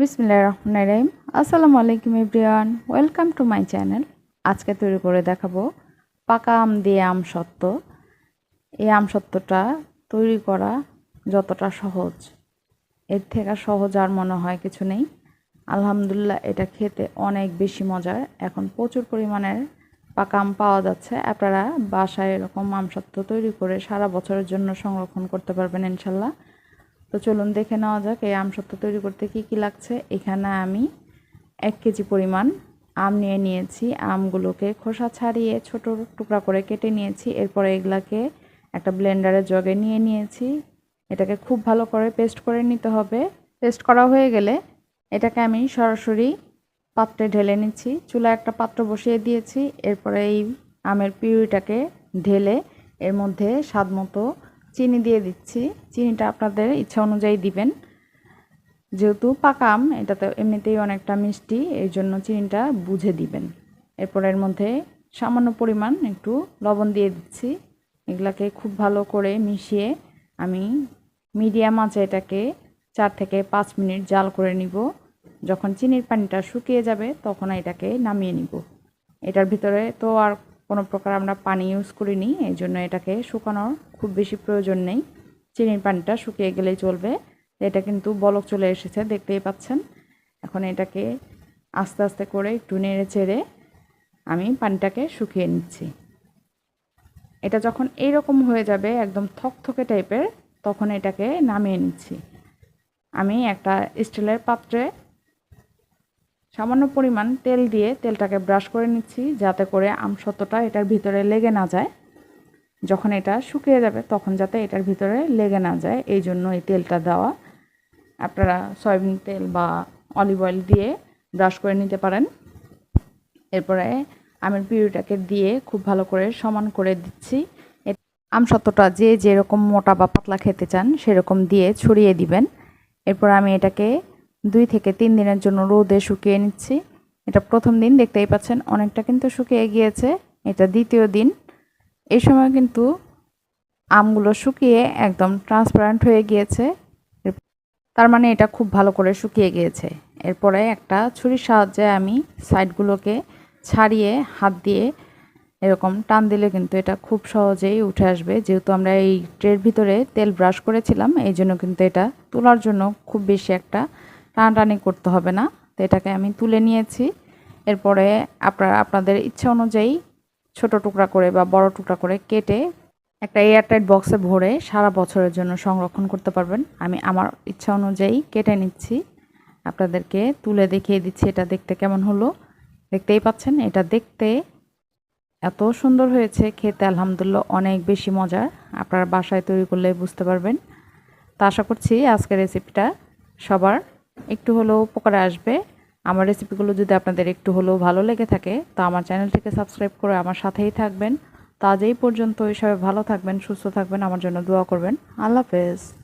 বিসমিল্লাহ রহমান রহিম। আসসালামু আলাইকুম everyone, welcome to my channel. আজকে তৈরি করে দেখাবো পাকা আম দিয়ে আম সত্ত্ব। এই আম সত্ত্বটা তৈরি করা যতটা সহজ। এর থেকে সহজ আর মনে হয় কিছু নেই। আলহামদুলিল্লাহ, এটা খেতে অনেক বেশি মজার। এখন প্রচুর পরিমাণের পাকা আম পাওয়া যাচ্ছে। আপনারা বাসায় এরকম আম সত্ত্ব তৈরি করে সারা বছরের জন্য সংরক্ষণ করতে পারবেন ইনশাল্লাহ। তো চলুন দেখে নেওয়া যাক এই আম সত্ত্ব তৈরি করতে কি কি লাগছে। এখানে আমি এক কেজি পরিমাণ আম নিয়ে নিয়েছি। আমগুলোকে খোসা ছাড়িয়ে ছোট টুকরা করে কেটে নিয়েছি। এরপরে এগুলাকে একটা ব্লেন্ডারের জগে নিয়ে নিয়েছি। এটাকে খুব ভালো করে পেস্ট করে নিতে হবে। পেস্ট করা হয়ে গেলে এটাকে আমি সরাসরি পাত্রে ঢেলে নিচ্ছি। চুলা একটা পাত্র বসিয়ে দিয়েছি। এরপরে এই আমের পিউরিটাকে ঢেলে এর মধ্যে স্বাদ মতো চিনি দিয়ে দিচ্ছি। চিনিটা আপনাদের ইচ্ছা অনুযায়ী দিবেন। যেহেতু পাকা আম, এটাতে এমনিতেই অনেকটা মিষ্টি, এই জন্য চিনিটা বুঝে দিবেন। এরপর এর মধ্যে সামান্য পরিমাণ একটু লবণ দিয়ে দিচ্ছি। এগুলাকে খুব ভালো করে মিশিয়ে আমি মিডিয়াম আঁচে এটাকে চার থেকে পাঁচ মিনিট জাল করে নিব। যখন চিনির পানিটা শুকিয়ে যাবে, তখন এটাকে নামিয়ে নিব। এটার ভিতরে তো আর কোনো প্রকার আমরা পানি ইউজ করিনি, এই জন্য এটাকে শুকানোর খুব বেশি প্রয়োজন নেই। চিনির পানিটা শুকিয়ে গেলেই চলবে। এটা কিন্তু বলক চলে এসেছে, দেখতেই পাচ্ছেন। এখন এটাকে আস্তে আস্তে করে একটু নেড়ে চেড়ে আমি পানিটাকে শুকিয়ে নিচ্ছি। এটা যখন এইরকম হয়ে যাবে, একদম থকথকে টাইপের তখন এটাকে নামিয়ে নিচ্ছি। আমি একটা স্টিলের পাত্রে সামান্য পরিমাণ তেল দিয়ে তেলটাকে ব্রাশ করে নিচ্ছি, যাতে করে আমসত্বটা এটার ভিতরে লেগে না যায়। যখন এটা শুকিয়ে যাবে, তখন যাতে এটার ভিতরে লেগে না যায়। এই জন্য এই তেলটা দেওয়া। আপনারা সয়াবিন তেল বা অলিভ অয়েল দিয়ে ব্রাশ করে নিতে পারেন। এরপরে আমের পিউরিটাকে দিয়ে খুব ভালো করে সমান করে দিচ্ছি। আমসত্বটা যে যেরকম মোটা বা পাতলা খেতে চান, সেরকম দিয়ে ছড়িয়ে দিবেন। এরপর আমি এটাকে দুই থেকে তিন দিনের জন্য রোদে শুকিয়ে নিচ্ছি। এটা প্রথম দিন, দেখতেই পাচ্ছেন অনেকটা কিন্তু শুকিয়ে গিয়েছে। এটা দ্বিতীয় দিন। এই সময় কিন্তু আমগুলো শুকিয়ে একদম ট্রান্সপারেন্ট হয়ে গিয়েছে। তার মানে এটা খুব ভালো করে শুকিয়ে গিয়েছে। এরপরে একটা ছুরির সাহায্যে আমি সাইডগুলোকে ছাড়িয়ে হাত দিয়ে এরকম টান দিলে কিন্তু এটা খুব সহজেই উঠে আসবে। যেহেতু আমরা এই ট্রের ভিতরে তেল ব্রাশ করেছিলাম, এই জন্য কিন্তু এটা তোলার জন্য খুব বেশি একটা টানাটানি করতে হবে না। তো এটাকে আমি তুলে নিয়েছি। এরপরে আপনারা আপনাদের ইচ্ছা অনুযায়ী ছোট টুকরা করে বা বড় টুকরা করে কেটে একটা এয়ারটাইট বক্সে ভরে সারা বছরের জন্য সংরক্ষণ করতে পারবেন। আমি আমার ইচ্ছা অনুযায়ী কেটে নিচ্ছি। আপনাদেরকে তুলে দেখিয়ে দিচ্ছি এটা দেখতে কেমন হলো। দেখতেই পাচ্ছেন, এটা দেখতে এত সুন্দর হয়েছে, খেতে আলহামদুলিল্লাহ অনেক বেশি মজার। আপনারা বাসায় তৈরি করলে বুঝতে পারবেন। তা আশা করছি আজকের রেসিপিটা সবার একটু হলেও উপকারে আসবে। আমার রেসিপিগুলো যদি আপনাদের একটু হলেও ভালো লেগে থাকে, তো আমার চ্যানেলটিকে সাবস্ক্রাইব করে আমার সাথেই থাকবেন। তো আজ এই পর্যন্ত সবাই ভালো থাকবেন, সুস্থ থাকবেন, আমার জন্য দোয়া করবেন। আল্লাহ হাফেজ।